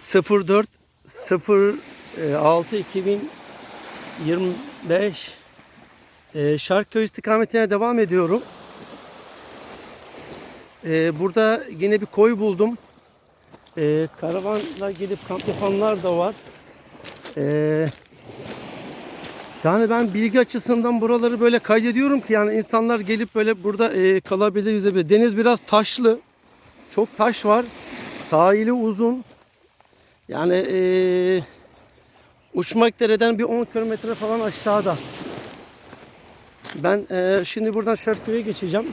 04 06 2025 e, Şarkköy istikametine devam ediyorum. E, burada yine bir koy buldum. E, karavanla gelip kamp yapanlar da var. E, yani ben bilgi açısından buraları böyle kaydediyorum ki yani insanlar gelip böyle burada e, kalabilir, yüzebilir. Deniz biraz taşlı. Çok taş var. Sahili uzun. Yani e, uçmak dereden bir 10 kilometre falan aşağıda. Ben e, şimdi buradan Şarköy'e geçeceğim.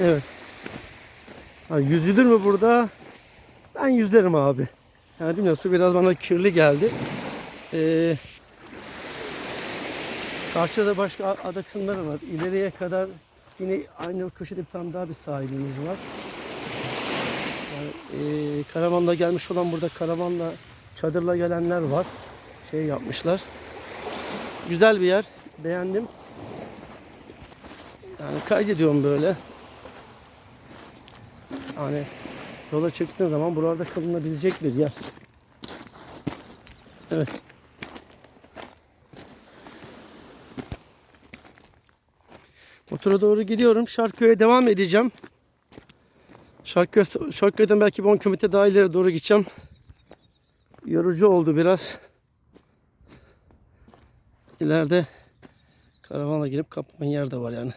Evet. Ha, yüzülür mü burada? Ben yüzerim abi. Yani bilmiyorum su biraz bana kirli geldi. Ee, karşıda başka ada kısımları var. İleriye kadar yine aynı köşede bir tane daha bir sahilimiz var. Karavanla gelmiş olan burada karavanla çadırla gelenler var. Şey yapmışlar. Güzel bir yer. Beğendim. Yani kaydediyorum böyle. Hani yola çıktığın zaman buralarda kalınabilecek bir yer. Evet. Motora doğru gidiyorum. Şarköy'e devam edeceğim. Şarköy, Şarköy'den belki bir 10 km daha ileri doğru gideceğim. Yorucu oldu biraz. İleride karavanla gelip kapma yer de var yani.